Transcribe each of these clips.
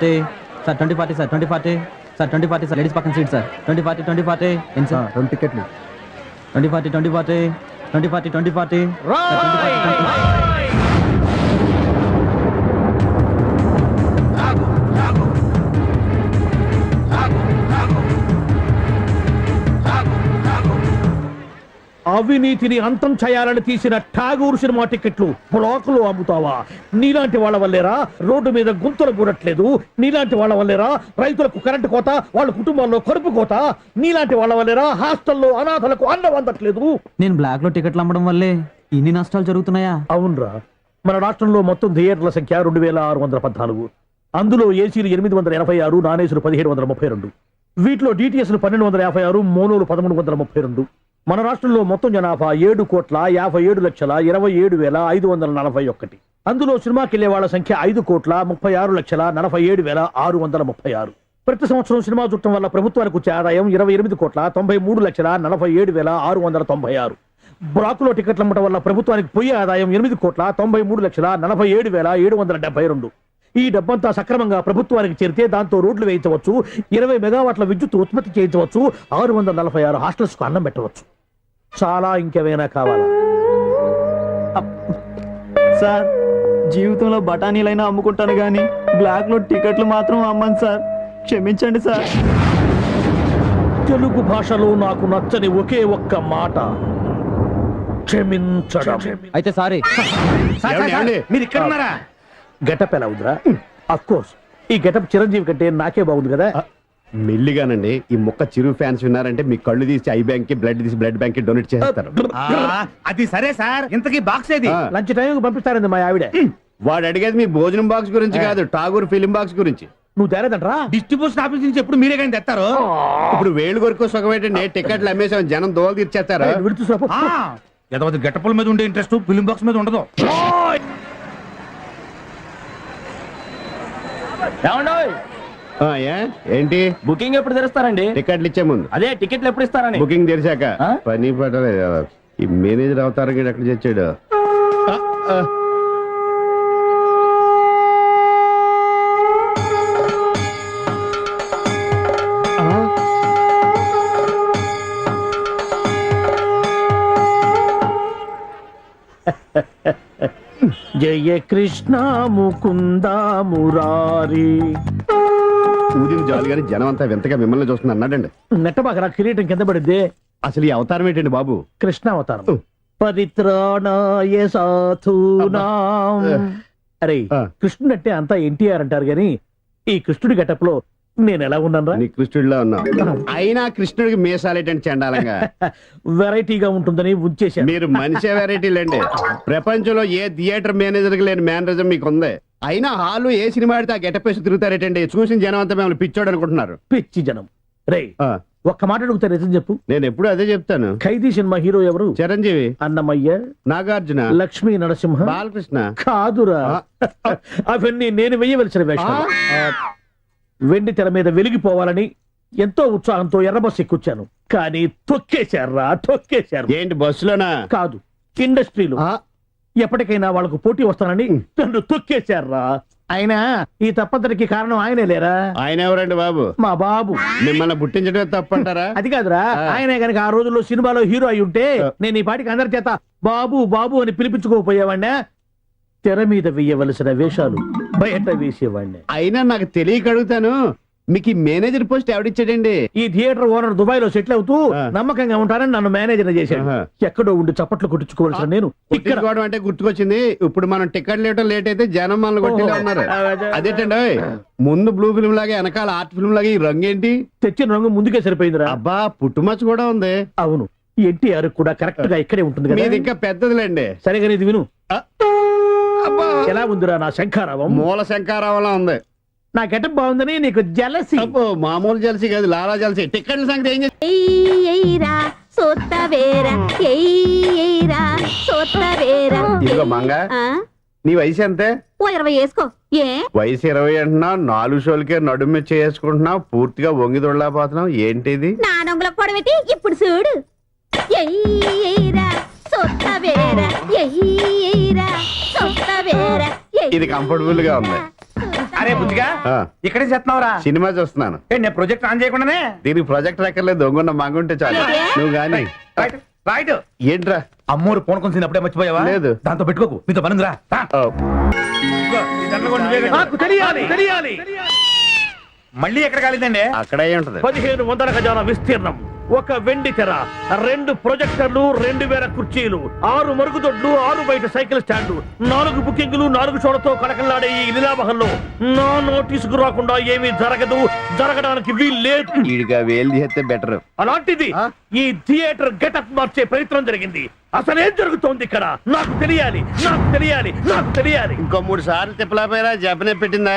Forty sir twenty forty sir twenty forty sir twenty forty sir ladies పక్కన seat sir twenty forty twenty forty ఏం sir రెండు టికెట్లు. Twenty forty twenty forty twenty forty twenty forty అవినీతిని అంతం చేయాలని తీసిన Tagore cinema టికెట్లు బ్లాకులు అమ్ముతావా? నీలాంటి వాళ్ళ వల్లేరా? రోడ్డు మీద గుంతలు కూడట్లేదు. నీలాంటి వాళ్ళ వల్లేరా? రైతులకు కరెంటు కోత వాళ్ళ కుటుంబాల్లో కరుపు కోత. నీలాంటి వాళ్ళ వల్లేరా? హాస్టల్లో అనాథలకు అన్నం అందట్లేదు. నేను బ్లాక్లో టికెట్లు అమ్మడం వల్లే ఇన్ని నష్టాలు జరుగుతున్నాయా? అవునరా. మన రాష్ట్రంలో మొత్తం థియేటర్ల సంఖ్య రెండు వేల ఆరు వందల పద్నాలుగు. అందులో ఏసీలు ఎనిమిది వందల ఎనభై ఆరు నాన్ ఏసీలు పదిహేడు వందల ముప్పై రెండు. వీటిలో డిటిఎస్లు పన్నెండు వందల యాభై ఆరు మోనోలు పదమూడు వందల ముప్పై రెండు. మన రాష్ట్రంలో మొత్తం జనాభా ఏడు కోట్ల యాభై ఏడు లక్షల ఇరవై ఏడు వేల ఐదు వందల నలభై ఒకటి. అందులో సినిమాకి వెళ్ళే వాళ్ళ సంఖ్య ఐదు కోట్ల ముప్పై ఆరు లక్షల నలభై ఏడు వేల ఆరు వందల ముప్పై ఆరు. ప్రతి సంవత్సరం సినిమా చూడటం వల్ల ప్రభుత్వానికి వచ్చే ఆదాయం ఇరవై ఎనిమిది కోట్ల తొంభై మూడు లక్షల నలభై ఏడు వేల ఆరు వందల తొంభై ఆరు. బ్లాకులో టికెట్లు అమ్మటం వల్ల ప్రభుత్వానికి పోయే ఆదాయం ఎనిమిది కోట్ల తొంభై మూడు లక్షల నలభై ఏడు వేల ఏడు వందల డెబ్బై రెండు. ఈ డబ్బంతా సక్రమంగా ప్రభుత్వానికి చేరితే దాంతో రోడ్లు వేయించవచ్చు ఇరవై మెగావాట్ల విద్యుత్ ఉత్పత్తి చేయించవచ్చు ఆరు వందల నలభై ఆరు హాస్టల్స్కు అన్నం పెట్టవచ్చు. చాలా ఇంకేమైనా కావాలా? సార్ జీవితంలో బఠానీలైనా అమ్ముకుంటాను కానీ బ్లాక్లో టికెట్లు మాత్రం అమ్మను సార్. క్షమించండి సార్. తెలుగు భాషలో నాకు నచ్చని ఒకే ఒక్క మాట. క్షమించడం. అయితే సారీ. మీరు ఇక్కడ ఉన్నారా గెటప్ ఎలా ఉందిరా? అఫ్ కోర్స్ ఈ గెటప్ చిరంజీవి కంటే నాకే బాగుంది కదా. మెల్లిగానండి ఈ మొక్క చిరు ఫ్యాన్స్ విన్నారంటే మీ కళ్ళు తీసి ఐ బ్యాంక్కి బ్లడ్ తీసి బ్లడ్ బ్యాంక్కి డొనేట్ చేస్తారు అది సరే సార్. ఇంతకీ బాక్స్ ఏది. లంచ్ టైం పంపిస్తారండి మా ఆవిడ. వాడు అడిగేది మీ భోజనం బాక్స్ గురించి కాదు ఠాగూర్ ఫిలిం బాక్స్ గురించి. నువ్వు తేలేదంట్రా? డిస్ట్రిబ్యూషన్ ఆఫీస్ నుంచి ఎప్పుడు మీరే కానీ తెస్తారు ఇప్పుడు వేలు కొరకు సుఖమేటండి టికెట్లు అమ్మేసాం జనం దోలు తీర్చేస్తారా. ఏదో గెటపుల మీద ఉండే ఇంట్రెస్ట్ ఫిలిం బాక్స్ మీద ఉండదు. ఏ? ఏంటి? బుకింగ్ ఎప్పుడు తెరుస్తారండి? టికెట్లు ఇచ్చే ముందు. అదే టికెట్లు ఎప్పుడు ఇస్తారని. బుకింగ్ తెరిచాక? పని పడలేదు. ఈ మేనేజర్ అవతారం ఎక్కడ తెచ్చాడు? జయ కృష్ణ ముకుంద మురారి జాలి గాని జనం అంతా వింతగా మిమ్మల్ని చూస్తుంది అన్నాడండి. నెట్టబాక కిరీటం కింద పడింది. అసలు ఈ అవతారం ఏంటండి బాబు? కృష్ణ అవతారం. పరిత్రాణాయ సాధూనాం. అరే. కృష్ణుడు అంటే అంతా ఎన్టీఆర్ అంటారు గాని ఈ కృష్ణుడి గెటప్లో నేను ఎలా ఉన్నాను నీ కృష్ణుడిలో ఉన్నావు అయినా కృష్ణుడికి మీసాలేటండి చండాలంగా. వెరైటీగా ఉంటుందని ఉంచేశాను మీరు మనిషి వెరైటీలండి ప్రపంచంలో ఏ థియేటర్ మేనేజర్కి లేని మేనరిజం మీకు ఉంది అయినా హాలు ఏ సినిమా ఆడితే ఆ గెటప్ వేసి తిరుగుతారేటండి? చూసిన జనం అంతా మిమ్మల్ని పిచ్చోడు అనుకుంటున్నారు. పిచ్చి జనం. రే ఒక్క మాట అడుగుతా నిజం చెప్పు. నేను ఎప్పుడు అదే చెప్తాను. ఖైదీ సినిమా హీరో ఎవరు? చిరంజీవి అన్నమయ్య నాగార్జున లక్ష్మీ నరసింహ. బాలకృష్ణ. కాదురా. అవన్నీ నేను వెయ్యవలసిన వెండి తెర మీద వెలిగిపోవాలని ఎంతో ఉత్సాహంతో ఎర్రబస్ ఎక్కుచ్చాను కానీ తొక్కేశారా తొక్కేశారు. ఏంటి బస్సులోనా? కాదు ఇండస్ట్రీలో. ఎప్పటికైనా వాళ్ళకు పోటీ వస్తానని నన్ను తొక్కేశారా? అయినా ఈ తప్పంతటికి కారణం ఆయనే లేరా? ఆయన ఎవరండి బాబు? మా బాబు. మిమ్మల్ని పుట్టించడమే తప్పంటారా? అది కాదురా ఆయనే గనక ఆ రోజుల్లో సినిమాలో హీరో అయి ఉంటే నేను ఈ పాటికి అందరి చేత బాబు బాబు అని పిలిపించుకోపోయేవాడినా తెర మీద వేయవలసిన వేషాలు బయట వేసేవాడిని అయినా నాకు తెలియక అడుగుతాను. మీకు ఈ మేనేజర్ పోస్ట్ ఎవడిచ్చాడండి? ఈ థియేటర్ ఓనర్ దుబాయ్లో సెటిల్ అవుతూ. నమ్మకంగా ఉంటానని నన్ను మేనేజర్ చేశాడు. ఆహా. ఎక్కడో ఉండి చప్పట్లు కొట్టించుకోవాల్సిన నేను ఇక్కడ. అంటే గుర్తుకొచ్చింది. ఇప్పుడు మనం టికెట్ లేవటం లేట్ అయితే జనం మనల్ని కొట్టేలా ఉన్నారు. అదేంటండి ముందు బ్లూ ఫిల్మ్ లాగా వెనకాల ఆర్ట్ ఫిల్మ్ లాగా ఈ రంగు ఏంటి? తెచ్చిన రంగు ముందుకే సరిపోయిందిరా. అబ్బా పుట్టుమచ్చ కూడా ఉంది. అవును. ఎన్టీఆర్ కూడా కరెక్ట్గా ఇక్కడే ఉంటుంది కదా. ఇంకా పెద్దదిలేండి. సరిగా ఇది విను. ఎలా ఉందిరా నా శంఖారావం? మూల శంకారావలా ఉంది. నా గెటప్ బాగుందని నీకు జలసి అబ్బో మామూలు జలసి కాదు లాలా జలసి టికెట్ల సంగతి ఏం ఇదిగో మంగ ఆ? నీ వయసు ఎంతే? ఓ ఇరవై వేసుకో. ఏ? వయసు ఇరవై అంటున్నావు నాలుగు షోలకే నడుము చేసుకుంటున్నావు పూర్తిగా వంగి దొడలేకపోతున్నావు. ఏంటిది? నా నొంగులకు పొడబెట్టి ఇప్పుడు చూడు. ఎయ్యరా ఇది కంఫర్టబుల్గా ఉంది. అరే బుద్ధిగా ఆ. ఇక్కడే చేస్తున్నావురా? సినిమా చూస్తున్నాను. ఏ, నేను ప్రొజెక్ట్ ఆన్ చేయకుండానే? దీనికి ప్రాజెక్ట్ ఎక్కర్లేదు దొంగన్న మంగుంటే చాలు. నువ్వు గాని. రైట్ రైట్ ఏంట్రా? అమ్మోరు ఫోన్ కొంచెం అప్పుడే మర్చిపోయావా? లేదు. దాంతో పెట్టుకోకు నీతో పనుందిరా. రా. ఓ, ఇదిగో, ఈ దండలు కూడా నువ్వే కట్టు. నాకు తెలియాలి తెలియాలి. మళ్ళీ ఎక్కడ కాలేదండి? అక్కడే ఉంటది. పదిహేను వందల గజాల విస్తీర్ణం. ఒక వెండి తెర రెండు ప్రొజెక్టర్లు రెండు వేల కుర్చీలు ఆరు మరుగుదొడ్లు ఆరు బయట సైకిల్ స్టాండ్లు నాలుగు బుకింగ్లు నాలుగు షోలతో కడకలాడే ఈ లీలామహల్లో నా నోటీసుకు రాకుండా ఏమీ జరగదు జరగడానికి వేలు చేస్తే బెటర్ అలాంటిది ఈ థియేటర్ గెటప్ మార్చే ప్రయత్నం జరిగింది అసలేం జరుగుతోంది ఇక్కడ నాకు తెలియాలి నాకు తెలియాలి నాకు తెలియాలి ఇంకో మూడు సార్లు తిప్పలేకపోయారా జపనే పెట్టిందా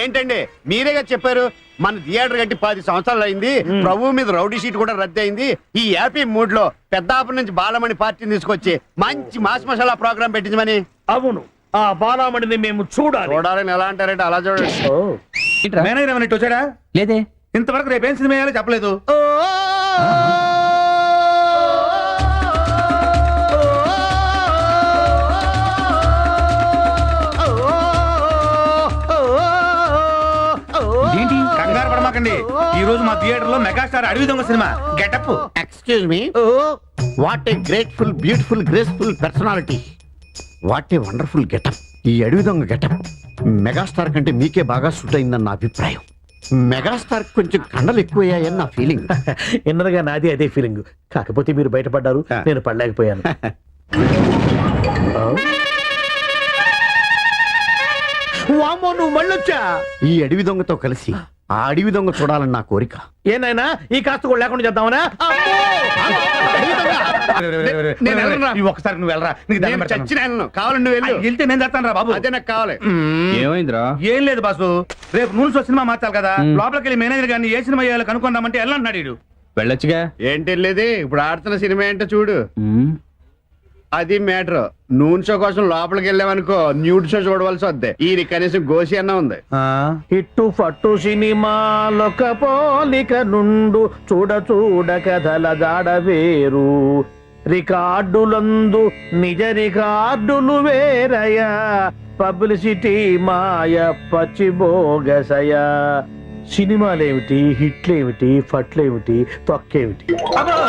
ఏంటండి మీరేగా చెప్పారు మన థియేటర్ కట్టి పది సంవత్సరాలు అయింది ప్రభు మీద రౌడీ షీట్ కూడా రద్దు అయింది ఈ హ్యాపీ మూడ్లో పెద్దాపురం నుంచి బాలమణి పార్టీని తీసుకొచ్చి మంచి మాస్ మసాలా ప్రోగ్రామ్ పెట్టించమని అవును ఆ బాలామణిని మేము చూడాలి చూడాలని ఎలా అంటారంటే అలా చూడండి ఓ. మేనేజర్ ఇటు వచ్చాడా లేదే ఇంతవరకు రేపేం సినిమా చెప్పలేదు ఏంటి megastar Adavi Donga cinema. Getup. Excuse me what a grateful beautiful graceful personality what a wonderful getup ఈ అడవి దొంగ గెటప్ మెగాస్టార్ కంటే మీకే బాగా సూట్ అయిందని నా అభిప్రాయం మెగాస్టార్ కొంచెం కండలు ఎక్కువయ్యాయని నా ఫీలింగ్ ఇన్నరగా నాది అదే ఫీలింగ్ కాకపోతే మీరు బయటపడ్డారు. నేను పడలేకపోయాను. ఆ? వామ్మో నువ్వు మళ్ళొచ్చా? ఈ అడవి దొంగతో కలిసి ఆ అడవి దొంగ చూడాలని నా కోరిక. ఏనాయనా ఈ కాస్త కూడా లేకుండా చేద్దామా నేను ఒక్కసారి నువ్వు వెళ్ళరా. నీకు దండం పెడతాను. కావాలండి ఆ, వెళ్తే నేను చేస్తాను రా బాబు. అదే నాకు కావాలి. ఏమైందిరా? ఏం లేదు బాసు. రేపు నూనె సినిమా మార్చాలి కదా. లోపలికి వెళ్ళి మేనేజర్ గారిని ఏ సినిమా చేయాలో కనుక్కుందామంటే వెళ్ళంటున్నాడు వీడు వెళ్ళొచ్చుగా? ఏంటి వెళ్ళేది? ఇప్పుడు ఆడుతున్న సినిమా ఏంటో చూడు. అది మ్యాటర్. నూనె షో కోసం లోపలికి వెళ్ళామనుకో న్యూడ్ షో చూడవలసి వద్దే. ఈ కనీసం గోసి అన్న ఉంది. ఇట్టు ఫట్టు సినిమాలొక పోలిక నుండు చూడ చూడ కథల జాడ వేరు. రికార్డులందు నిజ రికార్డులు వేరయ. పబ్లిసిటీ మాయ పచ్చిబోగసయ సినిమాలేమిటి హిట్లేమిటి ఫట్లేమిటి తొక్కేమిటి?